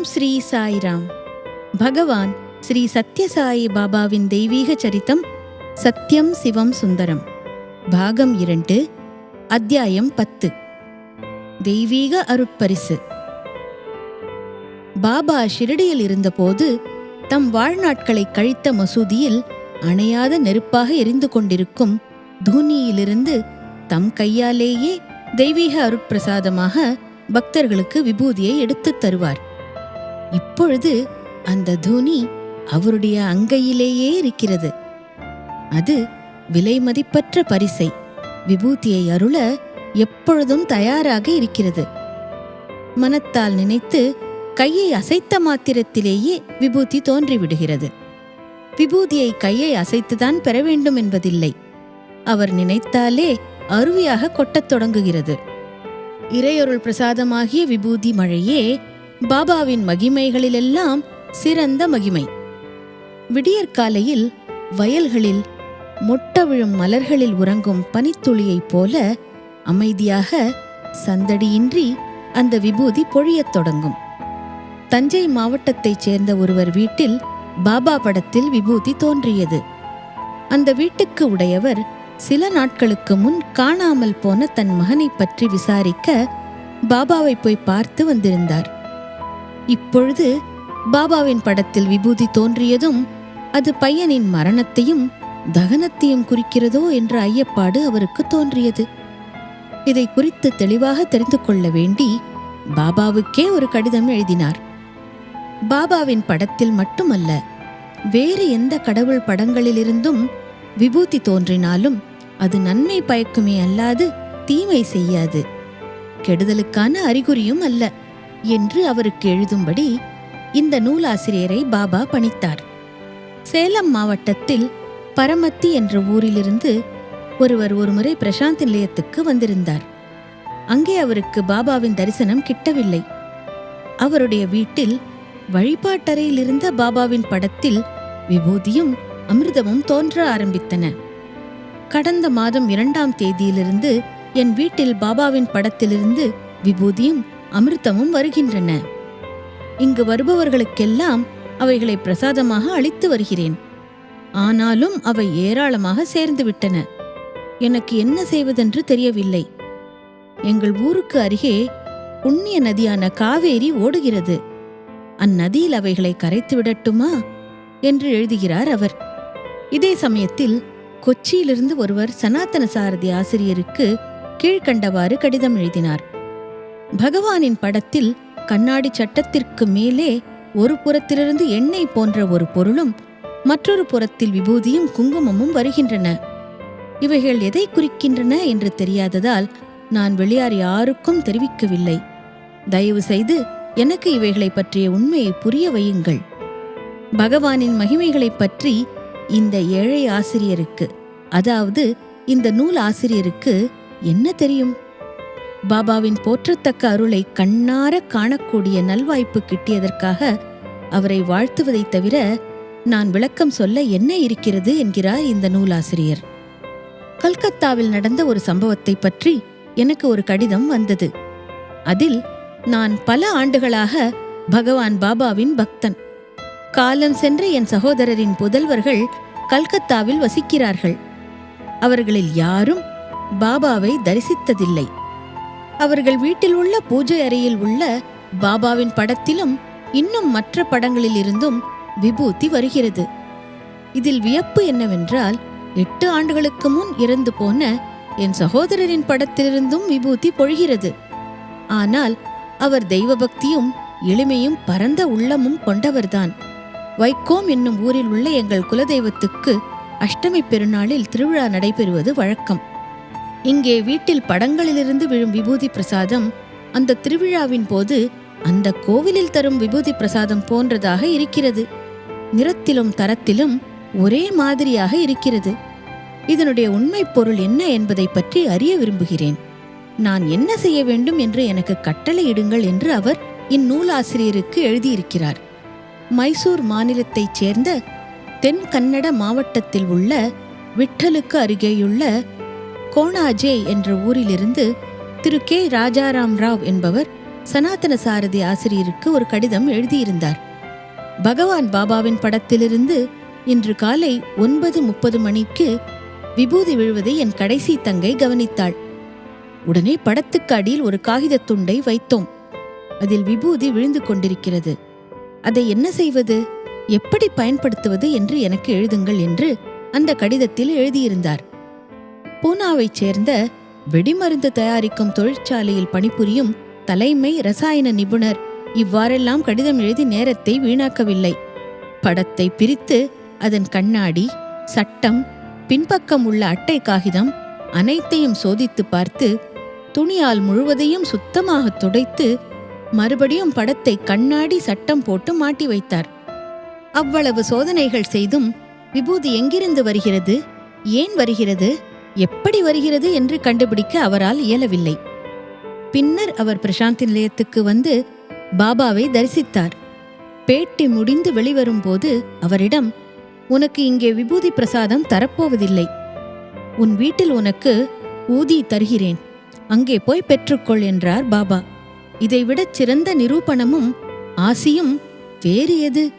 ஓம் ஸ்ரீ சாய்ராம். பகவான் ஸ்ரீ சத்யசாயி பாபாவின் தெய்வீக சரித்தம் சத்யம் சிவம் சுந்தரம். பாகம் இரண்டு அத்தியாயம் பத்து. தெய்வீக அருட்பரிசு. பாபா ஷிரடியில் இருந்தபோது தம் வாழ்நாட்களை கழித்த மசூதியில் அணையாத நெருப்பாக எரிந்து கொண்டிருக்கும் தூனியிலிருந்து தம் கையாலேயே தெய்வீக அருட்பிரசாதமாக பக்தர்களுக்கு விபூதியை எடுத்துத் தருவார். இப்பொழுது அந்த தூணி அவருடைய அங்கையிலேயே இருக்கிறது. அது விலை மதிப்பற்ற பரிசை விபூதியை அருள எப்பொழுதும் தயாராக இருக்கிறது. மனத்தால் நினைத்து கையை அசைத்த மாத்திரத்திலேயே விபூதி தோன்றிவிடுகிறது. விபூதியை கையை அசைத்துதான் பெற வேண்டும் என்பதில்லை. அவர் நினைத்தாலே அருவியாக கொட்டத் தொடங்குகிறது. இறையொருள் பிரசாதமாகிய விபூதி மழையே பாபாவின் மகிமைகளிலெல்லாம் சிறந்த மகிமை. விடியற்காலையில் வயல்களில் மொட்ட விழும் மலர்களில் உறங்கும் பனித்துளியைப் போல அமைதியாக சந்தடியின்றி அந்த விபூதி பொழியத் தொடங்கும். தஞ்சை மாவட்டத்தைச் சேர்ந்த ஒருவர் வீட்டில் பாபா படத்தில் விபூதி தோன்றியது. அந்த வீட்டுக்கு உடையவர் சில நாட்களுக்கு முன் காணாமல் போன தன் மகனைப் பற்றி விசாரிக்க பாபாவை போய் பார்த்து வந்திருந்தார். இப்பொழுது பாபாவின் படத்தில் விபூதி தோன்றியதும் அது பையனின் மரணத்தையும் தகனத்தையும் குறிக்கிறதோ என்ற ஐயப்பாடு அவருக்கு தோன்றியது. இதை குறித்து தெளிவாக தெரிந்து கொள்ள வேண்டி பாபாவுக்கே ஒரு கடிதம் எழுதினார். பாபாவின் படத்தில் மட்டுமல்ல வேறு எந்த கடவுள் படங்களிலிருந்தும் விபூதி தோன்றினாலும் அது நன்மை பயக்குமே அல்லாது தீமை செய்யாது. கெடுதலுக்கான அறிகுறியும் அல்ல. என்று அவருக்கு எழுதும்படி இந்த நூலாசிரியரை பாபா பணித்தார். சேலம் மாவட்டத்தில் பரமத்தி என்ற ஊரிலிருந்து ஒருவர் ஒருமுறை பிரசாந்த் நிலையத்துக்கு வந்திருந்தார். அங்கே அவருக்கு பாபாவின் தரிசனம் கிட்டவில்லை. அவருடைய வீட்டில் வழிபாட்டறையில் இருந்த பாபாவின் படத்தில் விபூதியும் அமிர்தமும் தோன்ற ஆரம்பித்தன. கடந்த மாதம் இரண்டாம் தேதியிலிருந்து என் வீட்டில் பாபாவின் படத்திலிருந்து விபூதியும் அமிர்தமும் வருகின்றன. இங்கு வருபவர்களுக்கெல்லாம் அவைகளை பிரசாதமாக அளித்து வருகிறேன். ஆனாலும் அவை ஏராளமாக சேர்ந்துவிட்டன எனக்கு என்ன செய்வதென்று தெரியவில்லை. எங்கள் ஊருக்கு அருகே புண்ணிய நதியான காவேரி ஓடுகிறது. அந்நதியில் அவைகளை கரைத்து விடட்டுமா? என்று எழுதுகிறார் அவர். இதே சமயத்தில் கொச்சியிலிருந்து ஒருவர் சனாதன சாரதி ஆசிரியருக்கு கீழ்க்கண்டவாறு கடிதம் எழுதினார். பகவானின் படத்தில் கண்ணாடி சட்டத்திற்கு மேலே ஒரு புறத்திலிருந்து எண்ணெய் போன்ற ஒரு பொருளும் மற்றொரு புறத்தில் விபூதியும் குங்குமமும் வருகின்றன. இவைகள் எதை குறிக்கின்றன என்று தெரியாததால் நான் வெளியார் யாருக்கும் தெரிவிக்கவில்லை. தயவு செய்து எனக்கு இவைகளை பற்றிய உண்மையை புரிய வையுங்கள். பகவானின் மகிமைகளைப் பற்றி இந்த ஏழை ஆசிரியருக்கு அதாவது இந்த நூல் ஆசிரியருக்கு என்ன தெரியும்? பாபாவின் போற்றத்தக்க அருளை கண்ணார காணக்கூடிய நல்வாய்ப்பு கிட்டியதற்காக அவரை வாழ்த்துவதைத் தவிர நான் விளக்கம் சொல்ல என்ன இருக்கிறது என்கிறார் இந்த நூலாசிரியர். கல்கத்தாவில் நடந்த ஒரு சம்பவத்தை பற்றி எனக்கு ஒரு கடிதம் வந்தது. அதில் நான் பல ஆண்டுகளாக பகவான் பாபாவின் பக்தன். காலம் சென்ற என் சகோதரரின் புதல்வர்கள் கல்கத்தாவில் வசிக்கிறார்கள். அவர்களில் யாரும் பாபாவை தரிசித்ததில்லை. அவர்கள் வீட்டில் உள்ள பூஜை அறையில் உள்ள பாபாவின் படத்திலும் இன்னும் மற்ற படங்களில் இருந்தும் விபூதி வருகிறது. இதில் வியப்பு என்னவென்றால் எட்டு ஆண்டுகளுக்கு முன் இறந்து போன என் சகோதரரின் படத்திலிருந்தும் விபூதி பொழிகிறது. ஆனால் அவர் தெய்வ பக்தியும் எளிமையும் பரந்த உள்ளமும் கொண்டவர்தான். வைக்கோம் என்னும் ஊரில் உள்ள எங்கள் குலதெய்வத்துக்கு அஷ்டமி பெருநாளில் திருவிழா நடைபெறுவது வழக்கம். இங்கே வீட்டில் படங்களிலிருந்து விழும் விபூதி பிரசாதம் அந்த திருவிழாவின் போது அந்த கோவிலில் தரும் விபூதி பிரசாதம் போன்றதாக இருக்கிறது. நிறத்திலும் தரத்திலும் ஒரே மாதிரியாக இருக்கிறது. இதனுடைய உண்மைப் பொருள் என்ன என்பதை பற்றி அறிய விரும்புகிறேன். நான் என்ன செய்ய வேண்டும் என்று எனக்கு கட்டளையிடுங்கள் என்று அவர் இந்நூலாசிரியருக்கு எழுதியிருக்கிறார். மைசூர் மாநிலத்தைச் சேர்ந்த தென் கன்னட மாவட்டத்தில் உள்ள விட்டலுக்கு அருகேயுள்ள கோணாஜே என்ற ஊரிலிருந்து திரு கே ராஜாராம் ராவ் என்பவர் சனாதன சாரதி ஆசிரியருக்கு ஒரு கடிதம் எழுதியிருந்தார். பகவான் பாபாவின் படத்திலிருந்து இன்று காலை ஒன்பது முப்பது மணிக்கு விபூதி விழுவதை என் கடைசி தங்கை கவனித்தாள். உடனே படத்துக்கு அடியில் ஒரு காகிதத் துண்டை வைத்தோம். அதில் விபூதி விழுந்து கொண்டிருக்கிறது. அதை என்ன செய்வது? எப்படி பயன்படுத்துவது என்று எனக்கு எழுதுங்கள் என்று அந்த கடிதத்தில் எழுதியிருந்தார். பூனாவைச் சேர்ந்த வெடிமருந்து தயாரிக்கும் தொழிற்சாலையில் பணிபுரியும் தலைமை ரசாயன நிபுணர் இவ்வாறெல்லாம் கடிதம் எழுதி நேரத்தை வீணாக்கவில்லை. படத்தை பிரித்து அதன் கண்ணாடி சட்டம் பின்பக்கம் உள்ள அட்டை காகிதம் அனைத்தையும் சோதித்து பார்த்து துணியால் முழுவதையும் சுத்தமாக துடைத்து மறுபடியும் படத்தை கண்ணாடி சட்டம் போட்டு மாட்டி வைத்தார். அவ்வளவு சோதனைகள் செய்தும் விபூதி எங்கிருந்து வருகிறது? ஏன் வருகிறது? எப்படி வருகிறது என்று கண்டுபிடிக்க அவரால் இயலவில்லை. பின்னர் அவர் பிரசாந்தி நிலையத்துக்கு வந்து பாபாவை தரிசித்தார். பேட்டி முடிந்து வெளிவரும்போது அவரிடம் உனக்கு இங்கே விபூதி பிரசாதம் தரப்போவதில்லை. உன் வீட்டில் உனக்கு ஊதி தருகிறேன். அங்கே போய் பெற்றுக்கொள் என்றார் பாபா. இதைவிடச் சிறந்த நிரூபணமும் ஆசியும் வேறு எது?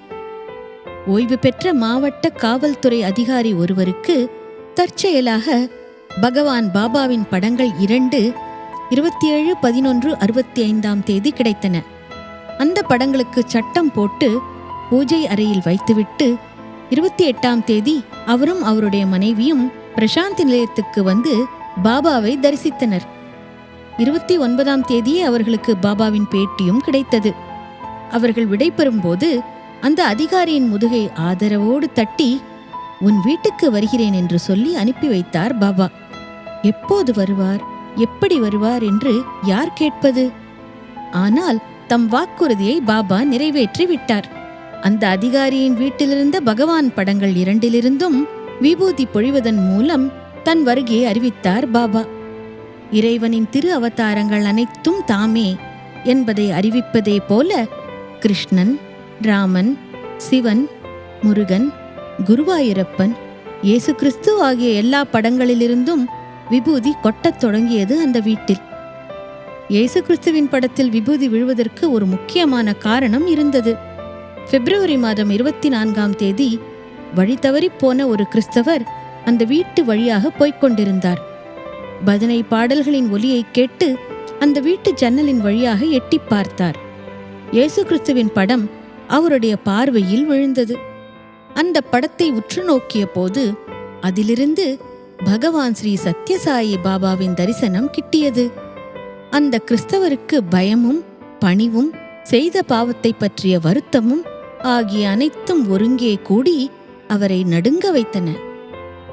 ஓய்வு பெற்ற மாவட்ட காவல்துறை அதிகாரி ஒருவருக்கு தற்செயலாக பகவான் பாபாவின் படங்கள் இரண்டு இருபத்தி ஏழு பதினொன்று அறுபத்தி ஐந்தாம் தேதி கிடைத்தன. அந்த படங்களுக்கு சட்டம் போட்டு பூஜை அறையில் வைத்துவிட்டு இருபத்தி எட்டாம் தேதி அவரும் அவருடைய மனைவியும் பிரசாந்தி நிலையத்துக்கு வந்து பாபாவை தரிசித்தனர். இருபத்தி ஒன்பதாம் தேதியே அவர்களுக்கு பாபாவின் பேட்டியும் கிடைத்தது. அவர்கள் விடைபெறும்போது அந்த அதிகாரியின் முதுகை ஆதரவோடு தட்டி உன் வீட்டுக்கு வருகிறேன் என்று சொல்லி அனுப்பி வைத்தார் பாபா. எப்போது வருவார்? எப்படி வருவார் என்று யார் கேட்பது? ஆனால் தம் வாக்குறுதியை பாபா நிறைவேற்றி விட்டார். அந்த அதிகாரியின் வீட்டிலிருந்த பகவான் படங்கள் இரண்டிலிருந்தும் விபூதி பொழிவதன் மூலம் தன் வருகையை அறிவித்தார் பாபா. இறைவனின் திரு அவதாரங்கள் அனைத்தும் தாமே என்பதை அறிவிப்பதே போல கிருஷ்ணன் ராமன் சிவன் முருகன் குருவாயூரப்பன் இயேசு கிறிஸ்து ஆகிய எல்லா படங்களிலிருந்தும் விபூதி கொட்டத் தொடங்கியது அந்த வீட்டில். இயேசு கிறிஸ்துவின் படத்தில் விபூதி விழுவதற்கு ஒரு முக்கியமான காரணம் இருந்தது. பிப்ரவரி மாதம் இருபத்தி நான்காம் தேதி வழி தவறிப் போன ஒரு கிறிஸ்தவர் அந்த வீட்டு வழியாக போய்க் கொண்டிருந்தார். பஜனை பாடல்களின் ஒலியை கேட்டு அந்த வீட்டு ஜன்னலின் வழியாக எட்டிப் பார்த்தார். இயேசு கிறிஸ்துவின் படம் அவருடைய பார்வையில் விழுந்தது. அந்த படத்தை உற்று நோக்கிய போது அதிலிருந்து பகவான் ஸ்ரீ சத்யசாயி பாபாவின் தரிசனம் கிட்டியது. அந்த கிறிஸ்தவருக்கு பயமும் பணிவும் செய்த பாவத்தை பற்றிய வருத்தமும் ஆகிய அனைத்தும் ஒருங்கே கூடி அவரை நடுங்க வைத்தன.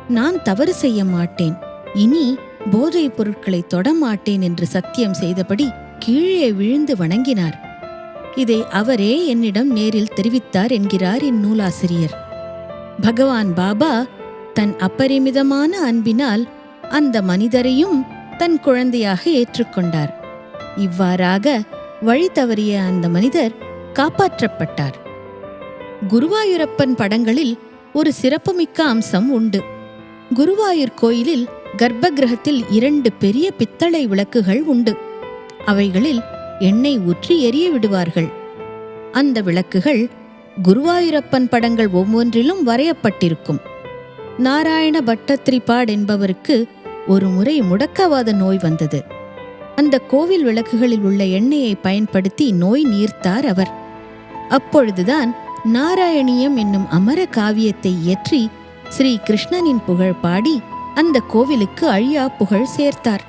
நான் தவறு செய்ய மாட்டேன். இனி போதைப் பொருட்களை தொடமாட்டேன் என்று சத்தியம் செய்தபடி கீழே விழுந்து வணங்கினார். இதை அவரே என்னிடம் நேரில் தெரிவித்தார் என்கிறார் இந்நூலாசிரியர் பகவான் பாபா தன் அப்பரிமிதமான அன்பினால் அந்த மனிதரையும் தன் குழந்தையாக ஏற்றுக்கொண்டார். இவ்வாறாக வழி தவறிய அந்த மனிதர் காப்பாற்றப்பட்டார். குருவாயூரப்பன் படங்களில் ஒரு சிறப்புமிக்க அம்சம் உண்டு. குருவாயூர் கோயிலில் கர்ப்பகிரகத்தில் இரண்டு பெரிய பித்தளை விளக்குகள் உண்டு. அவைகளில் எண்ணெய் ஊற்றி எரிய விடுவார்கள். அந்த விளக்குகள் குருவாயூரப்பன் படங்கள் ஒவ்வொன்றிலும் வரையப்பட்டிருக்கும். நாராயண பட்டத்ரிபாட் என்பவருக்கு ஒரு முறை முடக்கவாத நோய் வந்தது. அந்த கோவில் விளக்குகளில் உள்ள எண்ணெயை பயன்படுத்தி நோய் நீர்த்தார் அவர். அப்பொழுதுதான் நாராயணியம் என்னும் அமர காவியத்தை இயற்றி ஸ்ரீ கிருஷ்ணனின் புகழ் பாடி அந்த கோவிலுக்கு அழியா புகழ் சேர்த்தார்.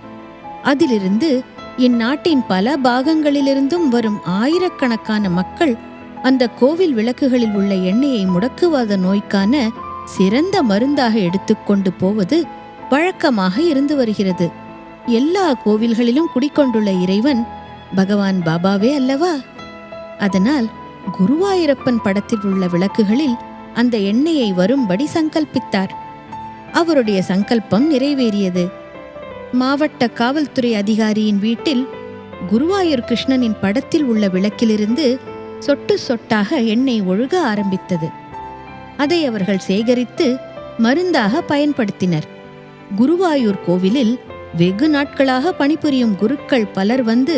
அதிலிருந்து இந்நாட்டின் பல பாகங்களிலிருந்தும் வரும் ஆயிரக்கணக்கான மக்கள் அந்த கோவில் விளக்குகளில் உள்ள எண்ணெயை முடக்குவாத நோய்க்கான சிறந்த மருந்தாக எடுத்துக்கொண்டு போவது வழக்கமாக இருந்து வருகிறது. எல்லா கோவில்களிலும் குடிக்கொண்டுள்ள இறைவன் பகவான் பாபாவே அல்லவா? அதனால் குருவாயிரப்பன் படத்தில் உள்ள விளக்குகளில் அந்த எண்ணெயை வரும்படி சங்கல்பித்தார். அவருடைய சங்கல்பம் நிறைவேறியது. மாவட்ட காவல்துறை அதிகாரியின் வீட்டில் குருவாயூர் கிருஷ்ணனின் படத்தில் உள்ள விளக்கிலிருந்து சொட்டு சொட்டாக எண்ணெய் ஒழுக ஆரம்பித்தது. அதை அவர்கள் சேகரித்து மருந்தாக பயன்படுத்தினர். குருவாயூர் கோவிலில் வெகு நாட்களாக பணிபுரியும் குருக்கள் பலர் வந்து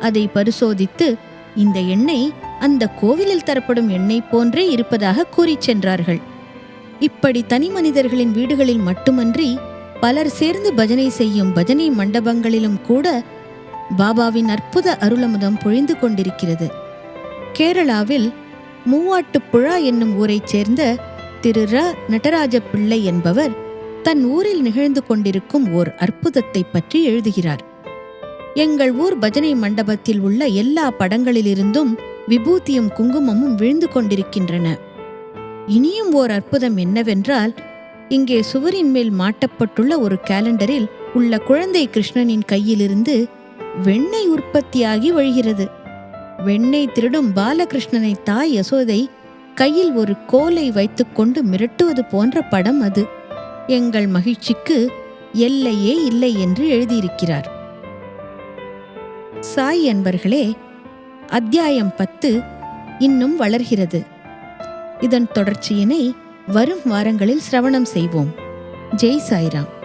அதை பரிசோதித்து இந்த எண்ணெய் அந்த கோவிலில் தரப்படும் எண்ணெய் போன்றே இருப்பதாக கூறிச் சென்றார்கள். இப்படி தனி மனிதர்களின் வீடுகளில் மட்டுமன்றி பலர் சேர்ந்து பஜனை செய்யும் பஜனை மண்டபங்களிலும் கூட பாபாவின் அற்புத அருளமுதம் பொழிந்து கொண்டிருக்கிறது. கேரளாவில் மூவாட்டுப்புழா என்னும் ஊரைச் சேர்ந்த திரு ர. நடராஜ பிள்ளை என்பவர் தன் ஊரில் நிகழ்ந்து கொண்டிருக்கும் ஓர் அற்புதத்தை பற்றி எழுதுகிறார். எங்கள் ஊர் பஜனை மண்டபத்தில் உள்ள எல்லா படங்களிலிருந்தும் விபூதியும் குங்குமமும் விழுந்து கொண்டிருக்கின்றன. இனியும் ஓர் அற்புதம் என்னவென்றால் இங்கே சுவரின் மேல் மாட்டப்பட்டுள்ள ஒரு கேலண்டரில் உள்ள குழந்தை கிருஷ்ணனின் கையிலிருந்து வெண்ணெய் உற்பத்தியாகி வழிகிறது. வெண்ணெய் திருடும் பாலகிருஷ்ணனை தாய் யசோதை கையில் ஒரு கோலை வைத்துக்கொண்டு மிரட்டுவது போன்ற படம் அது. எங்கள் மகிழ்ச்சிக்கு எல்லையே இல்லை என்று எழுதியிருக்கிறார். சாய் என்பர்களே அத்தியாயம் பத்து இன்னும் வளர்கிறது. இதன் தொடர்ச்சியினை வரும் வாரங்களில் சிரவணம் செய்வோம். ஜெய் சாய்ராம்.